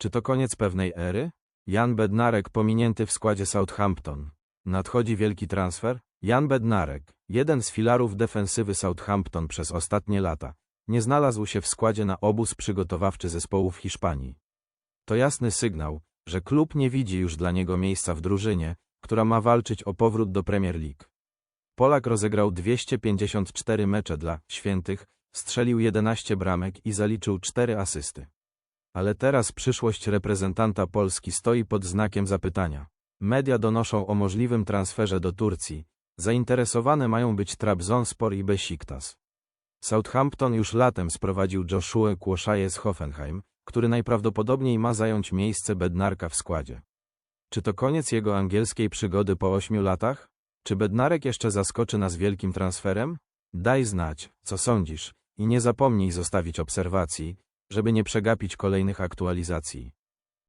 Czy to koniec pewnej ery? Jan Bednarek pominięty w składzie Southampton. Nadchodzi wielki transfer? Jan Bednarek, jeden z filarów defensywy Southampton przez ostatnie lata, nie znalazł się w składzie na obóz przygotowawczy zespołu w Hiszpanii. To jasny sygnał, że klub nie widzi już dla niego miejsca w drużynie, która ma walczyć o powrót do Premier League. Polak rozegrał 254 mecze dla świętych, strzelił 11 bramek i zaliczył 4 asysty. Ale teraz przyszłość reprezentanta Polski stoi pod znakiem zapytania. Media donoszą o możliwym transferze do Turcji. Zainteresowane mają być Trabzonspor i Besiktas. Southampton już latem sprowadził Joshua Kłoszaje z Hoffenheim, który najprawdopodobniej ma zająć miejsce Bednarka w składzie. Czy to koniec jego angielskiej przygody po ośmiu latach? Czy Bednarek jeszcze zaskoczy nas wielkim transferem? Daj znać, co sądzisz, i nie zapomnij zostawić obserwacji, żeby nie przegapić kolejnych aktualizacji.